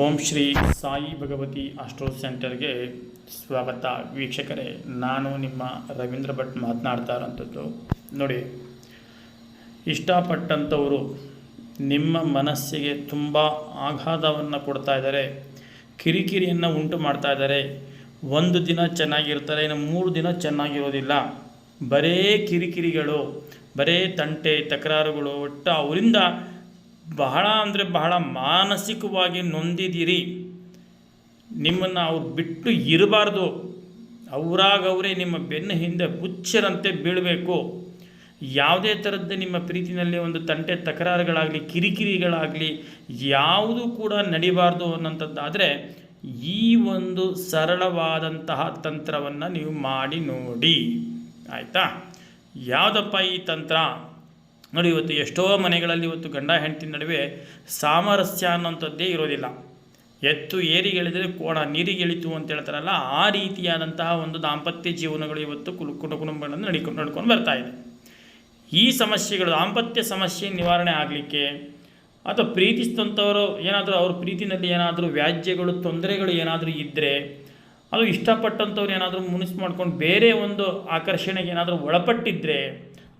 ಓಂ Shri Sai Bhagavati astro ಸೆಂಟರ್ಗೆ ಸ್ವಾಗತ. ವೀಕ್ಷಕರೇ, ನಾನು ನಿಮ್ಮ ರವೀಂದ್ರ ಭಟ್ ಮಾತನಾಡ್ತಾ ಇರೋಂಥದ್ದು ನೋಡಿ, ಇಷ್ಟಪಟ್ಟಂಥವರು ನಿಮ್ಮ ಮನಸ್ಸಿಗೆ ತುಂಬ ಆಘಾತವನ್ನು ಕೊಡ್ತಾ ಇದ್ದಾರೆ. ಕಿರಿಕಿರಿಯನ್ನು ಉಂಟು ಮಾಡ್ತಾ ಇದ್ದಾರೆ. ಒಂದು ದಿನ ಚೆನ್ನಾಗಿರ್ತಾರೆ, ಇನ್ನು ಮೂರು ದಿನ ಚೆನ್ನಾಗಿರೋದಿಲ್ಲ. ಬರೇ ಕಿರಿಕಿರಿಗಳು, ಬರೇ ತಂಟೆ, ತಕರಾರುಗಳು, ಒಟ್ಟು ಅವರಿಂದ ಬಹಳ ಅಂದರೆ ಬಹಳ ಮಾನಸಿಕವಾಗಿ ನೊಂದಿದ್ದೀರಿ. ನಿಮ್ಮನ್ನು ಅವ್ರು ಬಿಟ್ಟು ಇರಬಾರ್ದು. ಅವರಾಗವರೇ ನಿಮ್ಮ ಬೆನ್ನ ಹಿಂದೆ ಹುಚ್ಚರಂತೆ ಬೀಳಬೇಕು. ಯಾವುದೇ ಥರದ್ದು ನಿಮ್ಮ ಪ್ರೀತಿನಲ್ಲಿ ಒಂದು ತಂಟೆ ತಕರಾರುಗಳಾಗಲಿ, ಕಿರಿಕಿರಿಗಳಾಗಲಿ ಯಾವುದೂ ಕೂಡ ನಡಿಬಾರ್ದು ಅನ್ನೋಂಥದ್ದಾದರೆ ಈ ಒಂದು ಸರಳವಾದಂತಹ ತಂತ್ರವನ್ನು ನೀವು ಮಾಡಿ ನೋಡಿ. ಆಯಿತಾ? ಯಾವುದಪ್ಪ ಈ ತಂತ್ರ? ನೋಡಿ, ಇವತ್ತು ಎಷ್ಟೋ ಮನೆಗಳಲ್ಲಿ ಇವತ್ತು ಗಂಡ ಹೆಂಡತಿ ನಡುವೆ ಸಾಮರಸ್ಯ ಅನ್ನೋಂಥದ್ದೇ ಇರೋದಿಲ್ಲ. ಎತ್ತು ಏರಿಗೆಳಿದರೆ ಕೋಣ ನೀರಿಗೆಳಿತು ಅಂತ ಹೇಳ್ತಾರಲ್ಲ, ಆ ರೀತಿಯಾದಂತಹ ಒಂದು ದಾಂಪತ್ಯ ಜೀವನಗಳು ಇವತ್ತು ಕುಲು, ಕುಟುಂಬ ಕುಟುಂಬಗಳನ್ನು ನಡಿಕೊಂಡು ನಡ್ಕೊಂಡು ಬರ್ತಾ ಇದೆ. ಈ ಸಮಸ್ಯೆಗಳು, ದಾಂಪತ್ಯ ಸಮಸ್ಯೆ ನಿವಾರಣೆ ಆಗಲಿಕ್ಕೆ ಅಥವಾ ಪ್ರೀತಿಸಿದಂಥವರು ಏನಾದರೂ, ಅವ್ರ ಪ್ರೀತಿನಲ್ಲಿ ಏನಾದರೂ ವ್ಯಾಜ್ಯಗಳು, ತೊಂದರೆಗಳು ಏನಾದರೂ ಇದ್ದರೆ ಅದು ಇಷ್ಟಪಟ್ಟಂಥವ್ರು ಏನಾದರೂ ಮುನಿಸ್ ಮಾಡ್ಕೊಂಡು ಬೇರೆ ಒಂದು ಆಕರ್ಷಣೆಗೆ ಏನಾದರೂ ಒಳಪಟ್ಟಿದ್ದರೆ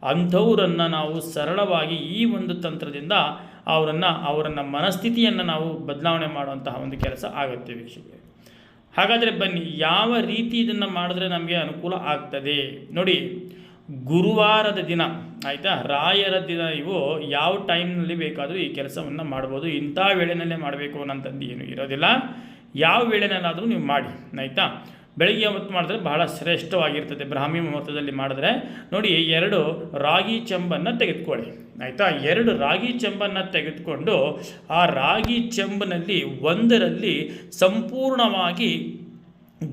ಅಂಥವರನ್ನು ನಾವು ಸರಳವಾಗಿ ಈ ಒಂದು ತಂತ್ರದಿಂದ ಅವರನ್ನು, ಅವರನ್ನ ಮನಸ್ಥಿತಿಯನ್ನು ನಾವು ಬದಲಾವಣೆ ಮಾಡುವಂತಹ ಒಂದು ಕೆಲಸ ಆಗುತ್ತೆ ವೀಕ್ಷಕರೇ. ಹಾಗಾದರೆ ಬನ್ನಿ, ಯಾವ ರೀತಿ ಇದನ್ನು ಮಾಡಿದ್ರೆ ನಮಗೆ ಅನುಕೂಲ ಆಗ್ತದೆ? ನೋಡಿ, ಗುರುವಾರದ ದಿನ, ಆಯಿತಾ? ರಾಯರ ದಿನ ಇವು ಯಾವ ಟೈಮ್ನಲ್ಲಿ ಬೇಕಾದರೂ ಈ ಕೆಲಸವನ್ನು ಮಾಡ್ಬೋದು. ಇಂಥ ವೇಳೆಯಲ್ಲೇ ಮಾಡಬೇಕು ಅನ್ನೋಂಥದ್ದು ಏನು ಇರೋದಿಲ್ಲ. ಯಾವ ವೇಳೆನಲ್ಲಾದರೂ ನೀವು ಮಾಡಿ, ಆಯಿತಾ? ಬೆಳಗ್ಗೆ ಹೊತ್ತು ಮಾಡಿದ್ರೆ ಬಹಳ ಶ್ರೇಷ್ಠವಾಗಿರ್ತದೆ. ಬ್ರಾಹ್ಮಿ ಮುಹೂರ್ತದಲ್ಲಿ ಮಾಡಿದ್ರೆ ನೋಡಿ ಎರಡು ರಾಗಿ ಚೆಂಬನ್ನು ತೆಗೆದುಕೊಳ್ಳಿ. ಆಯಿತಾ? ಎರಡು ರಾಗಿ ಚೆಂಬನ್ನು ತೆಗೆದುಕೊಂಡು ಆ ರಾಗಿ ಚೆಂಬನಲ್ಲಿ ಒಂದರಲ್ಲಿ ಸಂಪೂರ್ಣವಾಗಿ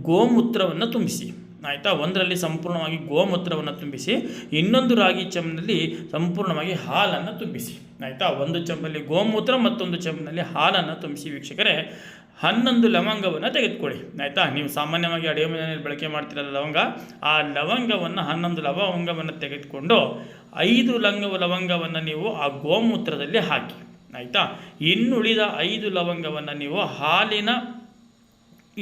ಗೋಮೂತ್ರವನ್ನು ತುಂಬಿಸಿ. ಆಯಿತಾ? ಒಂದರಲ್ಲಿ ಸಂಪೂರ್ಣವಾಗಿ ಗೋಮೂತ್ರವನ್ನು ತುಂಬಿಸಿ, ಇನ್ನೊಂದು ರಾಗಿ ಚೆಂಬಿನಲ್ಲಿ ಸಂಪೂರ್ಣವಾಗಿ ಹಾಲನ್ನು ತುಂಬಿಸಿ. ಆಯಿತಾ? ಒಂದು ಚಂಬಲ್ಲಿ ಗೋಮೂತ್ರ, ಮತ್ತೊಂದು ಚಂಬಲ್ಲಿ ಹಾಲನ್ನು ತುಂಬಿಸಿ ವೀಕ್ಷಕರೇ, ಹನ್ನೊಂದು ಲವಂಗವನ್ನು ತೆಗೆದುಕೊಳ್ಳಿ. ಆಯಿತಾ? ನೀವು ಸಾಮಾನ್ಯವಾಗಿ ಅಡುಗೆ ಮನೆಯಲ್ಲಿ ಬಳಕೆ ಮಾಡ್ತಿರೋ ಲವಂಗ. ಆ ಲವಂಗವನ್ನು, ಹನ್ನೊಂದು ಲವಂಗವನ್ನು ತೆಗೆದುಕೊಂಡು ಐದು ಲಂಗ ಲವಂಗವನ್ನು ನೀವು ಆ ಗೋಮೂತ್ರದಲ್ಲಿ ಹಾಕಿ. ಆಯಿತಾ? ಇನ್ನುಳಿದ ಐದು ಲವಂಗವನ್ನು ನೀವು ಹಾಲಿನ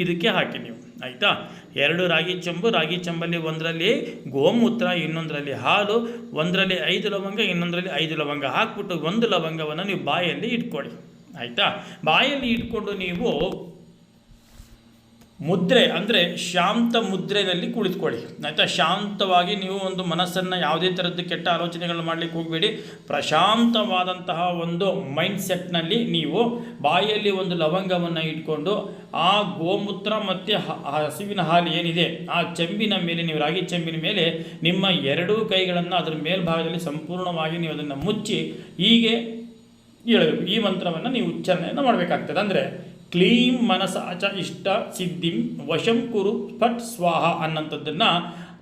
ಇದಕ್ಕೆ ಹಾಕಿ ನೀವು, ಆಯಿತಾ? ಎರಡು ರಾಗಿ ಚೆಂಬು, ರಾಗಿ ಚಂಬಲ್ಲಿ ಒಂದರಲ್ಲಿ ಗೋಮೂತ್ರ, ಇನ್ನೊಂದರಲ್ಲಿ ಹಾಲು, ಒಂದರಲ್ಲಿ ಐದು ಲವಂಗ, ಇನ್ನೊಂದರಲ್ಲಿ ಐದು ಲವಂಗ. ಹಾಕ್ಬಿಟ್ಟು ಒಂದು ಲವಂಗವನ್ನು ನೀವು ಬಾಯಲ್ಲಿ ಇಟ್ಕೊಳ್ಳಿ, ಆಯಿತಾ? ಬಾಯಲ್ಲಿ ಇಟ್ಕೊಂಡು ನೀವು ಮುದ್ರೆ ಅಂದರೆ ಶಾಂತ ಮುದ್ರೆಯಲ್ಲಿ ಕುಳಿತುಕೊಳ್ಳಿ. ಆಯಿತಾ? ಶಾಂತವಾಗಿ ನೀವು ಒಂದು ಮನಸ್ಸನ್ನು ಯಾವುದೇ ಥರದ್ದು ಕೆಟ್ಟ ಆಲೋಚನೆಗಳು ಮಾಡಲಿಕ್ಕೆ ಹೋಗಬೇಡಿ. ಪ್ರಶಾಂತವಾದಂತಹ ಒಂದು ಮೈಂಡ್ ಸೆಟ್ನಲ್ಲಿ ನೀವು ಬಾಯಲ್ಲಿ ಒಂದು ಲವಂಗವನ್ನು ಇಟ್ಕೊಂಡು ಆ ಗೋಮೂತ್ರ ಮತ್ತು ಹಸುವಿನ ಹಾಲು ಏನಿದೆ, ಆ ಚೆಂಬಿನ ಮೇಲೆ ನೀವು ರಾಗಿ ಚೆಂಬಿನ ಮೇಲೆ ನಿಮ್ಮ ಎರಡೂ ಕೈಗಳನ್ನು ಅದರ ಮೇಲ್ಭಾಗದಲ್ಲಿ ಸಂಪೂರ್ಣವಾಗಿ ನೀವು ಅದನ್ನು ಮುಚ್ಚಿ ಹೀಗೆ ಹೇಳಬೇಕು ಈ ಮಂತ್ರವನ್ನು ನೀವು ಉಚ್ಚಾರಣೆಯನ್ನು ಮಾಡಬೇಕಾಗ್ತದೆ. ಅಂದರೆ ಕ್ಲೀಂ ಮನಸಾಚ ಇಷ್ಟ ಸಿದ್ಧಿಂ ವಶಂ ಕುರು ಫಟ್ ಸ್ವಾಹ ಅನ್ನೋಂಥದ್ದನ್ನು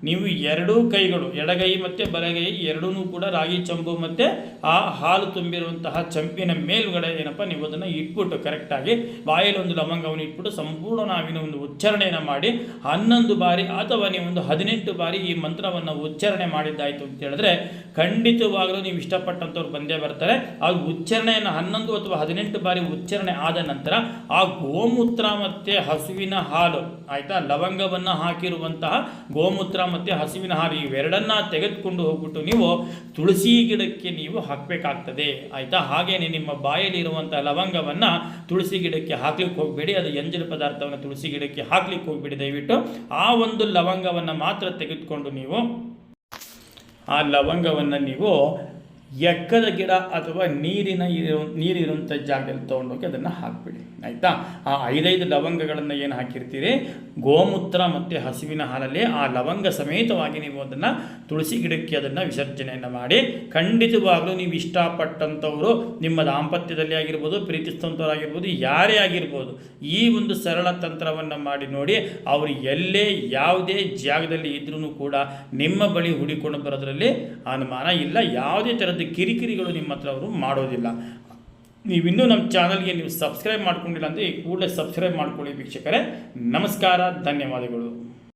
ನೀವು ಎರಡೂ ಕೈಗಳು, ಎಡಗೈ ಮತ್ತು ಬಲಗೈ ಎರಡೂ ಕೂಡ ರಾಗಿ ಚಂಬು ಮತ್ತು ಆ ಹಾಲು ತುಂಬಿರುವಂತಹ ಚಂಪಿನ ಮೇಲುಗಡೆ ಏನಪ್ಪ, ನೀವು ಅದನ್ನು ಇಟ್ಬಿಟ್ಟು ಕರೆಕ್ಟಾಗಿ ಬಾಯಲ್ಲಿ ಒಂದು ಲವಂಗವನ್ನು ಇಟ್ಬಿಟ್ಟು ಸಂಪೂರ್ಣ ನಾವಿನ ಒಂದು ಉಚ್ಚಾರಣೆಯನ್ನು ಮಾಡಿ ಹನ್ನೊಂದು ಬಾರಿ ಅಥವಾ ನೀವು ಒಂದು ಹದಿನೆಂಟು ಬಾರಿ ಈ ಮಂತ್ರವನ್ನು ಉಚ್ಚಾರಣೆ ಮಾಡಿದ್ದಾಯಿತು ಅಂತ ಹೇಳಿದ್ರೆ ಖಂಡಿತವಾಗಲೂ ನೀವು ಇಷ್ಟಪಟ್ಟಂಥವ್ರು ಬಂದೇ ಬರ್ತಾರೆ. ಆ ಉಚ್ಚಾರಣೆಯನ್ನು ಹನ್ನೊಂದು ಅಥವಾ ಹದಿನೆಂಟು ಬಾರಿ ಉಚ್ಚಾರಣೆ ಆದ ನಂತರ ಆ ಗೋಮೂತ್ರ ಮತ್ತು ಹಸುವಿನ ಹಾಲು, ಆಯಿತಾ, ಲವಂಗವನ್ನು ಹಾಕಿರುವಂತಹ ಗೋಮೂತ್ರ ಮತ್ತು ಹಸುವಿನ ಹಾಲು ಇವೆರಡನ್ನ ತೆಗೆದುಕೊಂಡು ಹೋಗ್ಬಿಟ್ಟು ನೀವು ತುಳಸಿ ಗಿಡಕ್ಕೆ ನೀವು ಹಾಕಬೇಕಾಗ್ತದೆ. ಆಯಿತಾ? ಹಾಗೇನೆ ನಿಮ್ಮ ಬಾಯಲ್ಲಿ ಇರುವಂಥ ಲವಂಗವನ್ನು ತುಳಸಿ ಗಿಡಕ್ಕೆ ಹಾಕ್ಲಿಕ್ಕೆ ಹೋಗಬೇಡಿ. ಅದು ಎಂಜಲ ಪದಾರ್ಥವನ್ನು ತುಳಸಿ ಗಿಡಕ್ಕೆ ಹಾಕ್ಲಿಕ್ಕೆ ಹೋಗಬೇಡಿ ದಯವಿಟ್ಟು. ಆ ಒಂದು ಲವಂಗವನ್ನು ಮಾತ್ರ ತೆಗೆದುಕೊಂಡು ನೀವು ಆ ಲವಂಗವನ್ನು ನೀವು ಎಕ್ಕದ ಗಿಡ ಅಥವಾ ನೀರಿನ ಇರೋ ನೀರಿರುವಂಥ ಜಾಗದಲ್ಲಿ ತೊಗೊಂಡೋಗಿ ಅದನ್ನು ಹಾಕಿಬಿಡಿ. ಆಯಿತಾ? ಆ ಐದೈದು ಲವಂಗಗಳನ್ನು ಏನು ಹಾಕಿರ್ತೀರಿ? ಗೋಮೂತ್ರ ಮತ್ತು ಹಸುವಿನ ಹಾಲಲ್ಲಿ ಆ ಲವಂಗ ಸಮೇತವಾಗಿ ನೀವು ಅದನ್ನು ತುಳಸಿ ಗಿಡಕ್ಕೆ ಅದನ್ನು ವಿಸರ್ಜನೆಯನ್ನು ಮಾಡಿ, ಖಂಡಿತವಾಗಲೂ ನೀವು ಇಷ್ಟಪಟ್ಟಂಥವರು, ನಿಮ್ಮ ದಾಂಪತ್ಯದಲ್ಲಿ ಆಗಿರ್ಬೋದು ಪ್ರೀತಿಸ್ತಂಥವ್ರಾಗಿರ್ಬೋದು ಯಾರೇ ಆಗಿರ್ಬೋದು, ಈ ಒಂದು ಸರಳ ತಂತ್ರವನ್ನು ಮಾಡಿ ನೋಡಿ, ಅವರು ಎಲ್ಲೇ ಯಾವುದೇ ಜಾಗದಲ್ಲಿ ಇದ್ರೂ ಕೂಡ ನಿಮ್ಮ ಬಳಿ ಹುಡಿಕೊಂಡು ಬರೋದ್ರಲ್ಲಿ ಅನುಮಾನ ಇಲ್ಲ. ಯಾವುದೇ ಥರದ ಕಿರಿಕಿರಿಗಳು ನಿಮ್ಮ ಹತ್ರ ಅವರು ಮಾಡೋದಿಲ್ಲ. ನೀವಿನ್ನೂ ನಮ್ಮ ಚಾನಲ್ಗೆ ನೀವು ಸಬ್ಸ್ಕ್ರೈಬ್ ಮಾಡ್ಕೊಂಡಿಲ್ಲ ಅಂದರೆ ಕೂಡಲೇ ಸಬ್ಸ್ಕ್ರೈಬ್ ಮಾಡ್ಕೊಳ್ಳಿ ವೀಕ್ಷಕರೇ. ನಮಸ್ಕಾರ ಧನ್ಯವಾದಗಳು.